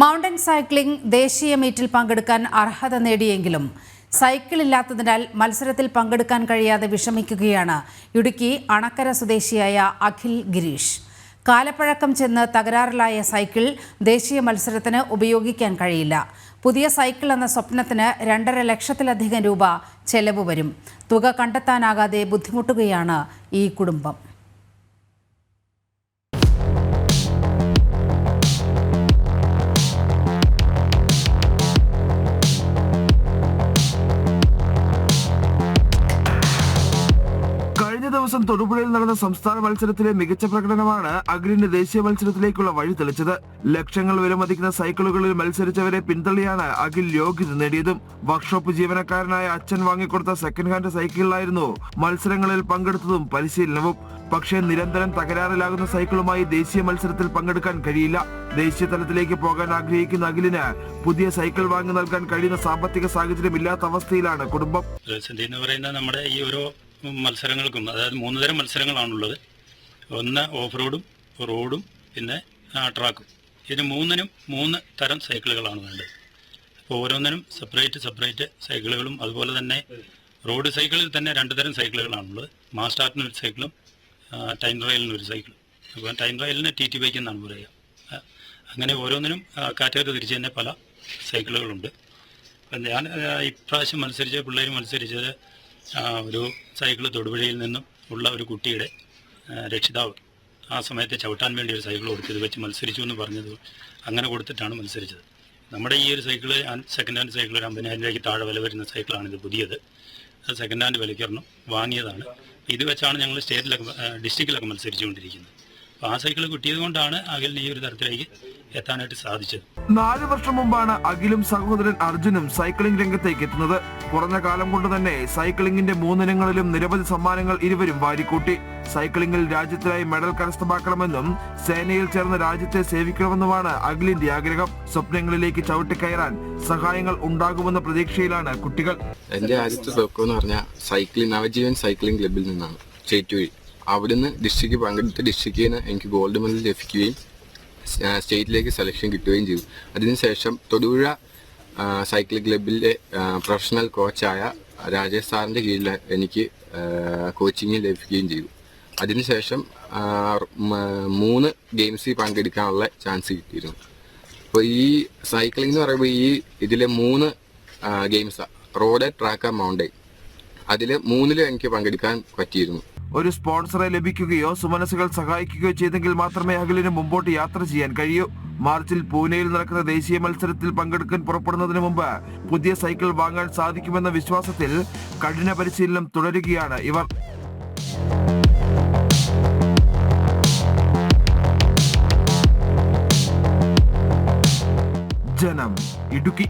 Mountain cycling ദേശീയ മീറ്റിൽ പങ്കെടുക്കാൻ അർഹത നേടിയെങ്കിലും സൈക്കിൾ ഇല്ലാത്തതിനാൽ മത്സരത്തിൽ പങ്കെടുക്കാൻ കഴിയാതെ വിഷമിക്കുകയാണ് ഇടുക്കി അണക്കര സ്വദേശിയായ അഖിൽ ഗിരീഷ്. കാലപ്പഴക്കം ചെന്ന് തകരാറിലായ സൈക്കിൾ ദേശീയ മത്സരത്തിന് ഉപയോഗിക്കാൻ കഴിയില്ല. പുതിയ സൈക്കിൾ എന്ന സ്വപ്നത്തിന് രണ്ടര ലക്ഷത്തിലധികം രൂപ ചെലവ് വരും. തുക കണ്ടെത്താനാകാതെ ബുദ്ധിമുട്ടുകയാണ് ഈ കുടുംബം. ദിവസം തൊടുപുഴയിൽ നടന്ന സംസ്ഥാന മത്സരത്തിലെ മികച്ച പ്രകടനമാണ് അഗ്രിന്റെ ദേശീയ മത്സരത്തിലേക്കുള്ള വഴി തെളിച്ചത്. ലക്ഷങ്ങൾ വിലമതിക്കുന്ന സൈക്കിളുകളിൽ മത്സരിച്ചവരെ പിന്തള്ളിയാണ് അഖിൽ യോഗ്യത നേടിയതും. വർക്ക്ഷോപ്പ് ജീവനക്കാരനായ അച്ഛൻ വാങ്ങിക്കൊടുത്ത സെക്കൻഡ് ഹാൻഡ് സൈക്കിളിലായിരുന്നു മത്സരങ്ങളിൽ പങ്കെടുത്തതും പരിശീലനവും. പക്ഷേ നിരന്തരം തകരാറിലാകുന്ന സൈക്കിളുമായി ദേശീയ മത്സരത്തിൽ പങ്കെടുക്കാൻ കഴിയില്ല. ദേശീയ തലത്തിലേക്ക് പോകാൻ ആഗ്രഹിക്കുന്ന അഖിലിന് പുതിയ സൈക്കിൾ വാങ്ങി നൽകാൻ കഴിയുന്ന സാമ്പത്തിക സാഹചര്യം ഇല്ലാത്ത അവസ്ഥയിലാണ് കുടുംബം. നമ്മുടെ ഈ ഓരോ മത്സരങ്ങൾക്കും അതായത് മൂന്ന് തരം മത്സരങ്ങളാണുള്ളത്. ഒന്ന് ഓഫ് റോഡും റോഡും പിന്നെ ട്രാക്കും. ഇതിന് മൂന്നിനും മൂന്ന് തരം സൈക്കിളുകളാണ് വേണ്ടത്. അപ്പോൾ ഓരോന്നിനും സെപ്പറേറ്റ് സെപ്പറേറ്റ് സൈക്കിളുകളും അതുപോലെ തന്നെ റോഡ് സൈക്കിളിൽ തന്നെ രണ്ട് തരം സൈക്കിളുകളാണുള്ളത്. മാസ്റ്റാർട്ടിന് ഒരു സൈക്കിളും ടൈം റയലിന് ഒരു സൈക്കിളും. അപ്പോൾ ടൈം റയലിന് ടി ടി ബൈക്ക് എന്നാണ് പറയുക. അങ്ങനെ ഓരോന്നിനും കാറ്റഗറി തിരിച്ച് തന്നെ പല സൈക്കിളുകളുണ്ട്. ഞാൻ ഇപ്രാവശ്യം മത്സരിച്ച പിള്ളേർ മത്സരിച്ചത് ഒരു സൈക്കിൾ തൊടുപുഴയിൽ നിന്നും ഉള്ള ഒരു കുട്ടിയുടെ രക്ഷിതാവ് ആ സമയത്ത് ചവിട്ടാൻ വേണ്ടി ഒരു സൈക്കിൾ കൊടുത്തത് വെച്ച് മത്സരിച്ചു എന്ന് പറഞ്ഞത് അങ്ങനെ കൊടുത്തിട്ടാണ് മത്സരിച്ചത്. നമ്മുടെ ഈ ഒരു സൈക്കിൾ സെക്കൻഡ് ഹാൻഡ് സൈക്കിൾ ഒരു അമ്പതിനായിരം രൂപയ്ക്ക് താഴെ വില വരുന്ന സൈക്കിളാണിത് പുതിയത്. അത് സെക്കൻഡ് ഹാൻഡ് വിലയ്ക്കൊരെണ്ണം വാങ്ങിയതാണ്. ഇത് വെച്ചാണ് ഞങ്ങൾ സ്റ്റേറ്റിലൊക്കെ ഡിസ്ട്രിക്റ്റിലൊക്കെ മത്സരിച്ചുകൊണ്ടിരിക്കുന്നത്. അപ്പോൾ ആ സൈക്കിൾ കിട്ടിയത് കൊണ്ടാണ് അകലിന് ഈ ഒരു തരത്തിലേക്ക് എത്താനായിട്ട് സാധിച്ചത്. നാല് വർഷം മുമ്പാണ് അഖിലും സഹോദരൻ അർജുനും സൈക്ലിംഗ് രംഗത്തേക്ക് എത്തുന്നത്. കുറഞ്ഞ കാലം കൊണ്ട് തന്നെ സൈക്ലിംഗിന്റെ മൂന്നിനങ്ങളിലും നിരവധി സമ്മാനങ്ങൾ ഇരുവരും വാരിക്കൂട്ടി. സൈക്ലിംഗിൽ രാജ്യത്തിനായി മെഡൽ കരസ്ഥമാക്കണമെന്നും സേനയിൽ ചേർന്ന് രാജ്യത്തെ സേവിക്കണമെന്നുമാണ് അഖിലിന്റെ ആഗ്രഹം. സ്വപ്നങ്ങളിലേക്ക് ചവിട്ടിക്കയറാൻ സഹായങ്ങൾ ഉണ്ടാകുമെന്ന പ്രതീക്ഷയിലാണ് കുട്ടികൾ. എന്റെ ആദ്യത്തെ തുടക്കം എന്ന് പറഞ്ഞാൽ സൈക്ലിംഗ് നവജീവൻ സൈക്ലിംഗ് ക്ലബിൽ നിന്നാണ്. ചേറ്റുവഴി അവിടുന്ന് ഡിസ്ട്രിക്ട് പങ്കെടുത്ത് നിന്ന് എനിക്ക് ഗോൾഡ് മെഡൽ ലഭിക്കുകയും സ്റ്റേറ്റിലേക്ക് സെലക്ഷൻ കിട്ടുകയും ചെയ്തു. അതിനുശേഷം തൊടുപുഴ സൈക്ലിംഗ് ക്ലബിലെ പ്രൊഫഷണൽ കോച്ചായ രാജേഷ് സാറിന്റെ കീഴിൽ എനിക്ക് കോച്ചിങ് ലഭിക്കുകയും ചെയ്തു. അതിനുശേഷം മൂന്ന് ഗെയിംസിൽ പങ്കെടുക്കാനുള്ള ചാൻസ് കിട്ടിയിരുന്നു. അപ്പോൾ ഈ സൈക്ലിംഗ് എന്ന് പറയുമ്പോൾ ഈ ഇതിലെ മൂന്ന് ഗെയിംസാണ് റോഡ് ട്രാക്ക് മൗണ്ടൈൻ അതിൽ മൂന്നിലും എനിക്ക് പങ്കെടുക്കാൻ പറ്റിയിരുന്നു. ഒരു സ്പോൺസറെ ലഭിക്കുകയോ സുമനസുകൾ സഹായിക്കുകയോ ചെയ്തെങ്കിൽ മാത്രമേ അഖിലിന് മുമ്പോട്ട് യാത്ര ചെയ്യാൻ കഴിയൂ. മാർച്ചിൽ പൂനെയിൽ നടക്കുന്ന ദേശീയ മത്സരത്തിൽ പങ്കെടുക്കാൻ പുറപ്പെടുന്നതിന് മുമ്പ് പുതിയ സൈക്കിൾ വാങ്ങാൻ സാധിക്കുമെന്ന വിശ്വാസത്തിൽ കഠിന പരിശീലനം തുടരുകയാണ് ഇവർ. ജനം ഇടുക്കി.